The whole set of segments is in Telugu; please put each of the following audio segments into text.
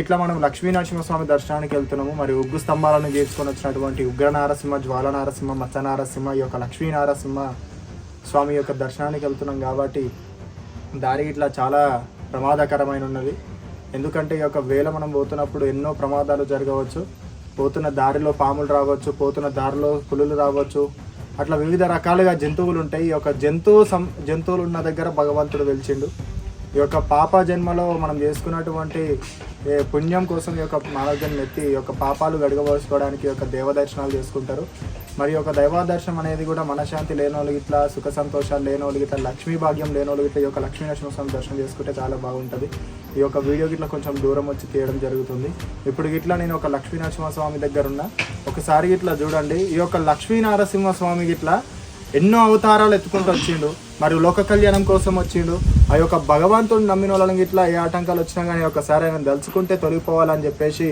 ఇట్లా మనం లక్ష్మీ నరసింహస్వామి దర్శనానికి వెళ్తున్నాము. మరి ఉగ్గు స్తంభాలను చేసుకొని వచ్చినటువంటి ఉగ్ర నారసింహ జ్వాల నారసింహ మత్స్య నారసింహ ఈ యొక్క లక్ష్మీ నారసింహ స్వామి యొక్క దర్శనానికి వెళ్తున్నాం కాబట్టి దారి ఇట్లా చాలా ప్రమాదకరమైన ఉన్నది. ఎందుకంటే ఈ యొక్క వేళ మనం పోతున్నప్పుడు ఎన్నో ప్రమాదాలు జరగవచ్చు. పోతున్న దారిలో పాములు రావచ్చు పోతున్న దారిలో పులులు రావచ్చు. అట్లా వివిధ రకాలుగా జంతువులు ఉంటాయి. ఈ యొక్క జంతువు సం జంతువులు ఉన్న దగ్గర భగవంతుడు వెలిచిండు. ఈ యొక్క పాప జన్మలో మనం చేసుకున్నటువంటి పుణ్యం కోసం ఈ యొక్క మానవ ఎత్తి ఈ యొక్క పాపాలు గడగబోసుకోవడానికి యొక్క దేవ దర్శనాలు చేసుకుంటారు. మరి యొక్క దైవ దర్శనం అనేది కూడా మనశ్శాంతి లేని ఇట్లా సుఖ సంతోషాలు లేని ఇట్లా లక్ష్మీ భాగ్యం లేని ఇట్లా ఈ యొక్క లక్ష్మీ నరసింహస్వామి దర్శనం చేసుకుంటే చాలా బాగుంటుంది. ఈ యొక్క వీడియో గిట్లా కొంచెం దూరం వచ్చి తీయడం జరుగుతుంది. ఇప్పుడు గిట్లా నేను ఒక లక్ష్మీ నరసింహస్వామి దగ్గర ఉన్న ఒకసారి ఇట్లా చూడండి. ఈ యొక్క లక్ష్మీ నరసింహస్వామి గిట్లా ఎన్నో అవతారాలు ఎత్తుకుంటూ వచ్చిండు. మరియు లోక కళ్యాణం కోసం వచ్చిండు. ఆ యొక్క భగవంతుడు నమ్మిన వాళ్ళకి ఇట్లా ఏ ఆటంకాలు వచ్చినా కానీ ఒకసారి ఆయన దలుచుకుంటే తొలగిపోవాలని చెప్పేసి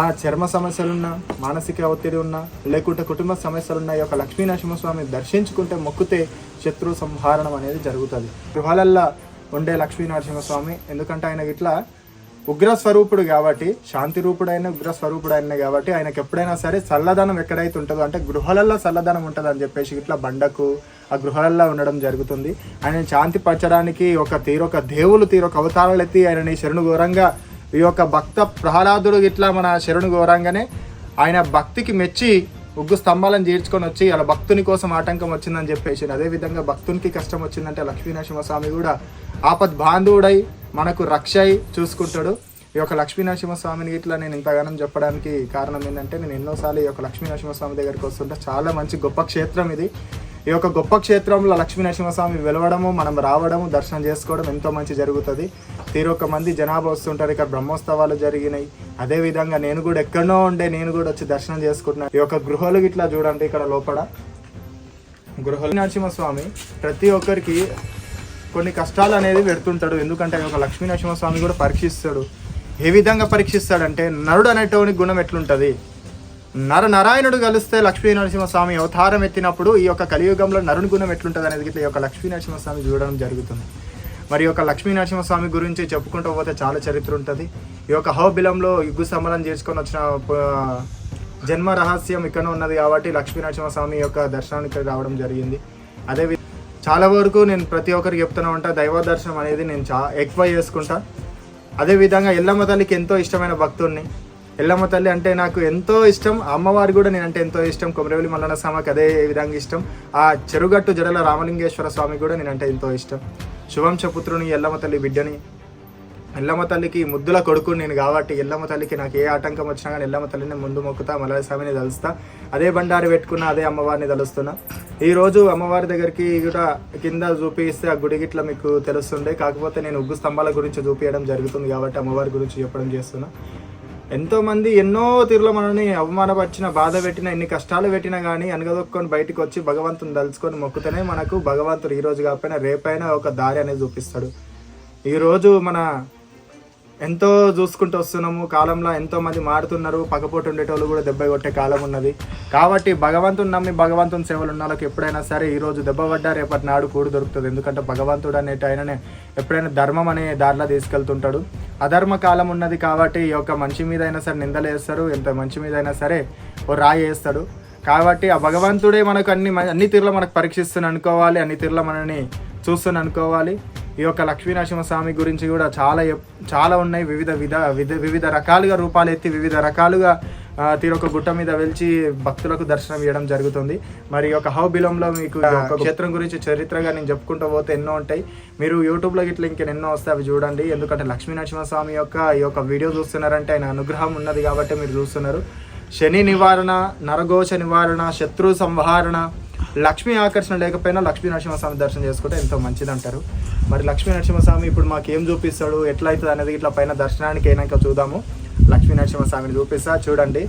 ఆ చర్మ సమస్యలున్నా మానసిక ఒత్తిడి ఉన్నా లేకుంటే కుటుంబ సమస్యలున్నా ఈ యొక్క లక్ష్మీ నరసింహస్వామి దర్శించుకుంటే మొక్కితే శత్రు సంహారణం అనేది జరుగుతుంది. గృహాలల్లో ఉండే లక్ష్మీ నరసింహస్వామి ఎందుకంటే ఆయన ఇట్లా ఉగ్ర స్వరూపుడు కాబట్టి శాంతి రూపుడైన ఉగ్ర స్వరూపుడైన కాబట్టి ఆయనకు ఎప్పుడైనా సరే చల్లదనం ఎక్కడైతే ఉంటుందో అంటే గృహాలలో చల్లదనం ఉంటుంది అని చెప్పేసి ఇట్లా బండకు ఆ గృహాలలో ఉండడం జరుగుతుంది. ఆయన శాంతి పరచడానికి ఒక తీరొక దేవులు తీరొక అవతారాలు ఎత్తి ఆయనని శరణు ఘోరంగా ఈ యొక్క భక్త ప్రహ్లాదుడు ఇట్లా మన శరణు ఘోరంగానే ఆయన భక్తికి మెచ్చి ఉగ్గు స్తంభాలను చేర్చుకొని వచ్చి అలా భక్తుని కోసం ఆటంకం వచ్చిందని చెప్పేసి అదేవిధంగా భక్తునికి కష్టం వచ్చిందంటే లక్ష్మీనరసింహ స్వామి కూడా ఆపద్ బాంధవుడై మనకు రక్షయ్ చూసుకుంటాడు. ఈ యొక్క లక్ష్మీ నరసింహస్వామిని ఇట్లా నేను ఇంతగానం చెప్పడానికి కారణం ఏంటంటే నేను ఎన్నోసార్లు ఈ యొక్క లక్ష్మీ నరసింహస్వామి దగ్గరికి వస్తుంటే చాలా మంచి గొప్ప క్షేత్రం ఇది. ఈ యొక్క గొప్ప క్షేత్రంలో లక్ష్మీ నరసింహస్వామి వెలవడము మనం రావడము దర్శనం చేసుకోవడం ఎంతో మంచి జరుగుతుంది. తీరొక్క మంది జనాభా వస్తుంటారు. ఇక్కడ బ్రహ్మోత్సవాలు జరిగినాయి. అదేవిధంగా నేను కూడా ఎక్కడో ఉండే నేను కూడా వచ్చి దర్శనం చేసుకుంటున్నాను ఈ యొక్క గృహాలు ఇట్లా చూడండి ఇక్కడ లోపల. గృహ నరసింహస్వామి ప్రతి ఒక్కరికి కొన్ని కష్టాలు అనేది పెడుతుంటాడు. ఎందుకంటే ఒక లక్ష్మీ నరసింహస్వామి కూడా పరీక్షిస్తాడు. ఏ విధంగా పరీక్షిస్తాడంటే నరుడు అనేటోని గుణం ఎట్లుంటుంది? నర నారాయణుడు కలిస్తే లక్ష్మీ నరసింహస్వామి అవతారం ఎత్తినప్పుడు ఈ యొక్క కలియుగంలో నరుని గుణం ఎట్లుంటుంది అనేది ఇట్లా ఈ యొక్క లక్ష్మీ నరసింహస్వామి చూడడం జరుగుతుంది. మరి యొక్క లక్ష్మీ నరసింహస్వామి గురించి చెప్పుకుంటూ పోతే చాలా చరిత్ర ఉంటుంది. ఈ యొక్క హోబిలంలో యుగ్గు సంబలం చేసుకొని వచ్చిన జన్మ రహస్యం ఇక్కడ ఉన్నది కాబట్టి లక్ష్మీ నరసింహస్వామి యొక్క దర్శనానికి రావడం జరిగింది. అదే చాలా వరకు నేను ప్రతి ఒక్కరికి చెప్తూనే ఉంటా దైవ దర్శనం అనేది నేను చా ఎక్కువ చేసుకుంటా. అదే విధంగా ఎల్లమ్మ తల్లికి ఎంతో ఇష్టమైన భక్తుడిని ఎల్లమ్మ తల్లి అంటే నాకు ఎంతో ఇష్టం అమ్మవారి కూడా నేనంటే ఎంతో ఇష్టం కొమరవెల్లి మల్లన్న స్వామికి అదే విధంగా ఇష్టం. ఆ చెరుగట్టు జడల రామలింగేశ్వర స్వామి కూడా నేనంటే ఎంతో ఇష్టం. శుభంశపుత్రుని ఎల్లమ్మ తల్లి బిడ్డని ఎల్లమ్మ తల్లికి ముద్దుల కొడుకు నేను కాబట్టి ఎల్లమ్మ తల్లికి నాకు ఏ ఆటంకం వచ్చినా కానీ ఎల్లమ్మ తల్లిని ముందు మొక్కుతా మలయ స్వామిని తలుస్తా. అదే బండారి పెట్టుకున్నా అదే అమ్మవారిని తలుస్తున్నా. ఈరోజు అమ్మవారి దగ్గరికి కూడా కింద చూపిస్తే ఆ గుడి గిట్ల మీకు తెలుస్తుండే. కాకపోతే నేను ఉగ్గు స్తంభాల గురించి చూపించడం జరుగుతుంది కాబట్టి అమ్మవారి గురించి చెప్పడం చేస్తున్నా. ఎంతోమంది ఎన్నో తీరులో మనల్ని అవమానపరిచిన బాధ పెట్టిన ఎన్ని కష్టాలు పెట్టినా కానీ అనగదొక్కొని బయటకు వచ్చి భగవంతుని దలుచుకొని మొక్కుతూనే మనకు భగవంతుడు ఈరోజు కాకపోయినా రేపైనా ఒక దారి అనేది చూపిస్తాడు. ఈరోజు మన ఎంతో చూసుకుంటూ వస్తున్నాము. కాలంలో ఎంతో మంది మారుతున్నారు. పక్కపోటు ఉండేటోళ్ళు కూడా దెబ్బ కొట్టే కాలం ఉన్నది. కాబట్టి భగవంతుని నమ్మి భగవంతుని సేవలు ఉన్న వాళ్ళకి ఎప్పుడైనా సరే ఈరోజు దెబ్బ పడ్డా రేపటి నాడు కూడు దొరుకుతుంది. ఎందుకంటే భగవంతుడు అనేట ఆయననే ఎప్పుడైనా ధర్మం అనే దారిలో తీసుకెళ్తుంటాడు. అధర్మ కాలం ఉన్నది కాబట్టి ఈ యొక్క మనిషి మీద అయినా సరే నిందలు వేస్తారు. ఎంత మంచి మీద అయినా సరే ఓ రాయి వేస్తాడు. కాబట్టి ఆ భగవంతుడే మనకు అన్ని అన్ని తీరులో మనకు పరీక్షిస్తుని అనుకోవాలి. అన్ని తీరులో మనని చూస్తుని అనుకోవాలి. ఈ యొక్క లక్ష్మీనరసింహ స్వామి గురించి కూడా చాలా చాలా ఉన్నాయి. వివిధ విధ వివిధ రకాలుగా రూపాలు ఎత్తి వివిధ రకాలుగా తీరొక గుట్ట మీద వెలిచి భక్తులకు దర్శనం ఇవ్వడం జరుగుతుంది. మరి ఒక హౌ బిలంలో మీకు ఈ యొక్క క్షేత్రం గురించి చరిత్రగా నేను చెప్పుకుంటూ పోతే ఎన్నో ఉంటాయి. మీరు యూట్యూబ్లో ఇట్లా ఇంకా ఎన్నో వస్తే అవి చూడండి. ఎందుకంటే లక్ష్మీనరసింహస్వామి యొక్క ఈ యొక్క వీడియో చూస్తున్నారంటే ఆయన అనుగ్రహం ఉన్నది కాబట్టి మీరు చూస్తున్నారు. శని నివారణ నరఘోష నివారణ శత్రు సంహారణ లక్ష్మీ ఆకర్షణ లేకపోయినా లక్ష్మీ నరసింహస్వామి దర్శనం చేసుకుంటే ఎంతో మంచిది అంటారు మరి లక్ష్మీ నరసింహస్వామి ఇప్పుడు మాకు ఏం చూపిస్తాడు? ఎట్లా అవుతుంది అనేది ఇట్లా పైన దర్శనానికి అయినాక చూద్దాము. లక్ష్మీ నరసింహస్వామిని చూపిస్తా చూడండి.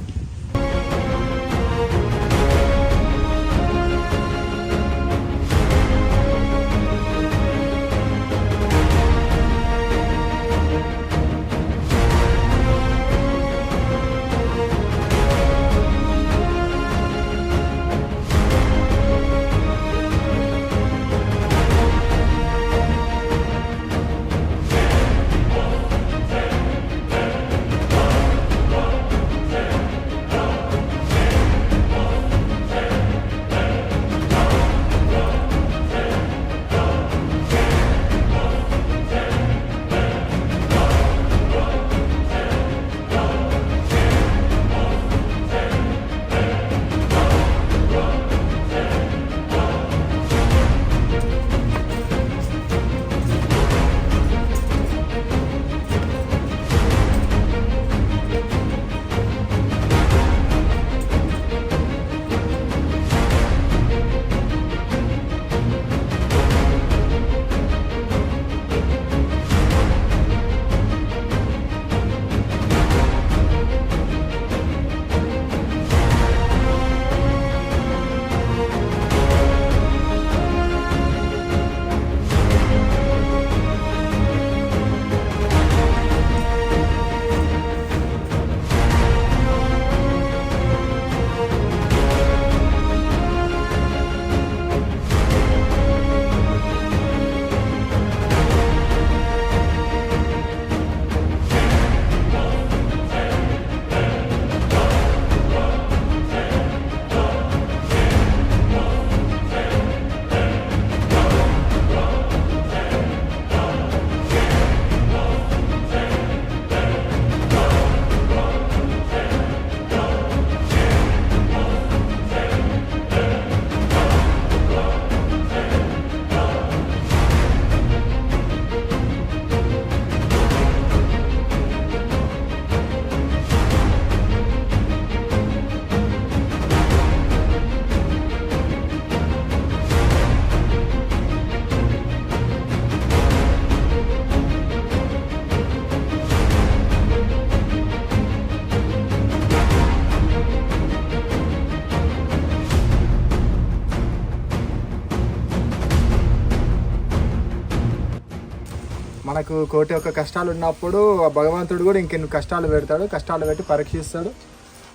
మనకు కోటి యొక్క కష్టాలు ఉన్నప్పుడు ఆ భగవంతుడు కూడా ఇంకెన్ని కష్టాలు పెడతాడు కష్టాలు పెట్టి పరీక్షిస్తాడు.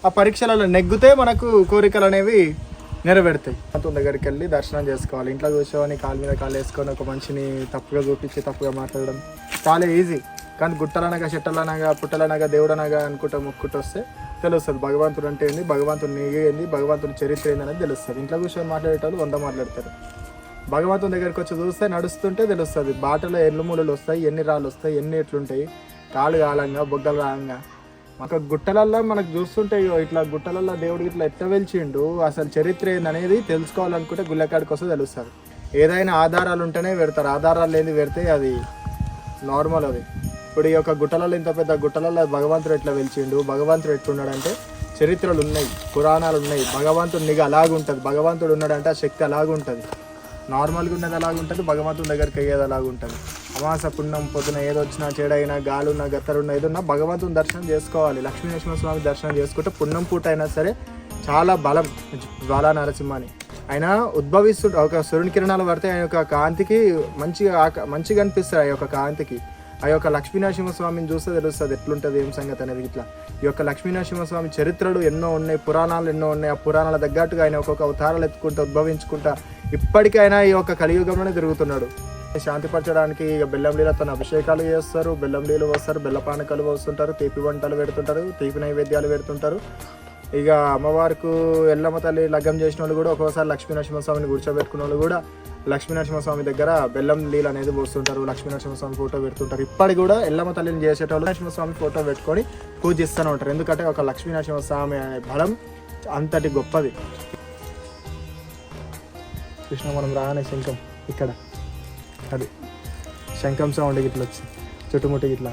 ఆ పరీక్షలలో నెగ్గితే మనకు కోరికలు అనేవి నెరవేరుతాయి. భగవంతుని దగ్గరికి వెళ్ళి దర్శనం చేసుకోవాలి. ఇంట్లో కూర్చొని కాలు మీద కాలు వేసుకొని ఒక మనిషిని తప్పుగా చూపించి తప్పుగా మాట్లాడడం చాలా ఈజీ కానీ గుట్టలనగా చెట్టలనగా పుట్టలనగా దేవుడనగా అనుకుంటా ముక్కుంటూ వస్తే తెలుస్తుంది భగవంతుడు అంటే ఏంది? భగవంతుడు ఏంది? భగవంతుని చరిత్ర ఏంది అనేది తెలుస్తుంది. ఇంట్లో కూర్చొని మాట్లాడేటప్పుడు వంద మాట్లాడతారు. భగవంతుని దగ్గరికి వచ్చి చూస్తే నడుస్తుంటే తెలుస్తుంది. బాటలో ఎన్ని మూలలు వస్తాయి ఎన్ని రాళ్ళు వస్తాయి ఎన్ని ఎట్లుంటాయి కాళ్ళు కాలంగా బొగ్గలు రాగంగా ఒక గుట్టలల్లో మనకు చూస్తుంటే ఇగో ఇట్లా గుట్టలల్లో దేవుడికి ఇట్లా ఎట్లా వెలిచిండు అసలు చరిత్ర ఏందనేది తెలుసుకోవాలనుకుంటే గుళ్ళకాడికి వస్తే తెలుస్తుంది. ఏదైనా ఆధారాలు ఉంటేనే పెడతారు. ఆధారాలు లేని పెడితే అది నార్మల్ అది. ఇప్పుడు ఈ యొక్క గుట్టలలో ఇంత పెద్ద గుట్టలలో భగవంతుడు ఎట్లా వెలిచిండు భగవంతుడు ఎట్లున్నాడంటే చరిత్రలు ఉన్నాయి పురాణాలు ఉన్నాయి. భగవంతుడు నిఘ అలాగుంటుంది. భగవంతుడు ఉన్నాడంటే ఆ శక్తి అలాగుంటుంది. నార్మల్గా ఉన్నది అలాగుంటుంది భగవంతుని దగ్గరికి అయ్యేది అలాగుంటుంది అమాస పుణ్యం పొద్దున ఏదొచ్చినా చెడైనా గాలున్నా గత్తరున్నా ఏదన్నా భగవంతుని దర్శనం చేసుకోవాలి. లక్ష్మీనరసింహ స్వామి దర్శనం చేసుకుంటే పుణ్యం పూట అయినా సరే చాలా బలం జ్వాలా నరసింహని. ఆయన ఉద్భవిస్తు ఒక సూర్యుని కిరణాలు పడితే ఆయన యొక్క కాంతికి మంచిగా ఆక- మంచిగా అనిపిస్తుంది ఆ యొక్క కాంతికి. ఆ యొక్క లక్ష్మీనరసింహస్వామిని చూస్తే తెలుస్తుంది ఎట్లుంటుంది ఏం సంగతి అనేది ఇట్లా. ఈ యొక్క లక్ష్మీనరసింహస్వామి చరిత్రలు ఎన్నో ఉన్నాయి పురాణాలు ఎన్నో ఉన్నాయి ఆ పురాణాల తగ్గట్టుగా ఆయన ఒక్కొక్క అవతారాలు ఎత్తుకుంటూ ఉద్భవించుకుంటా ఇప్పటికైనా ఈ యొక్క కలియుగంలోనే తిరుగుతున్నాడు. శాంతిపరచడానికి ఇక బెల్లం తన అభిషేకాలు చేస్తారు బెల్లం నీళ్ళు వస్తారు బెల్లపానకాలు వస్తుంటారు తీపి వంటలు పెడుతుంటారు తీపి నైవేద్యాలు పెడుతుంటారు. ఇక అమ్మవారికి ఎల్లమ్మ తల్లి లగ్గం చేసిన వాళ్ళు కూడా ఒక్కోసారి లక్ష్మీ నరసింహస్వామిని కూర్చోబెట్టుకున్న వాళ్ళు కూడా లక్ష్మీనరసింహస్వామి దగ్గర బెల్లం నీళ్ళు అనేది పోస్తుంటారు లక్ష్మీనరసింహస్వామి ఫోటో పెడుతుంటారు. ఇప్పటికి కూడా ఎల్లమ్మ తల్లిని చేసేటోళ్ళు నరసింహస్వామి ఫోటో పెట్టుకొని పూజిస్తూనే ఉంటారు. ఎందుకంటే ఒక లక్ష్మీనరసింహస్వామి అనే బలం అంతటి గొప్పది. కృష్ణ మనం రాగానే శంఖం ఇక్కడ. అది శంఖం సౌండ్ ఇట్లా వచ్చి చుట్టుముట్టి ఇట్లా.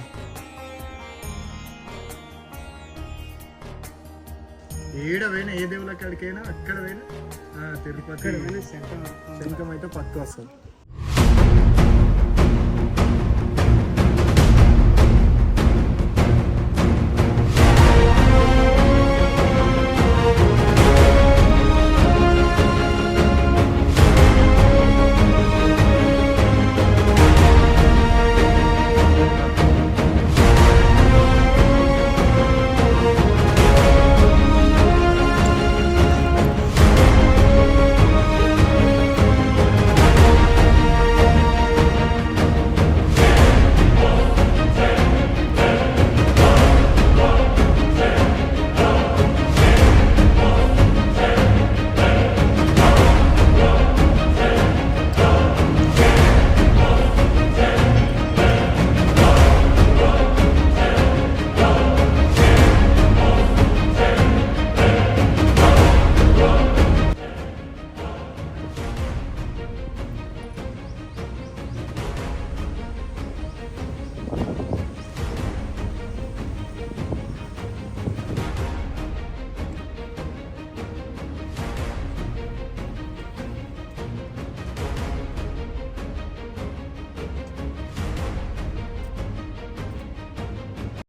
ఏడ పోయినా ఏ దేవుళ్ళ కాడికైనా అక్కడ పోయినా తిరుపతి. శంఖం. అయితే పక్క వస్తుంది.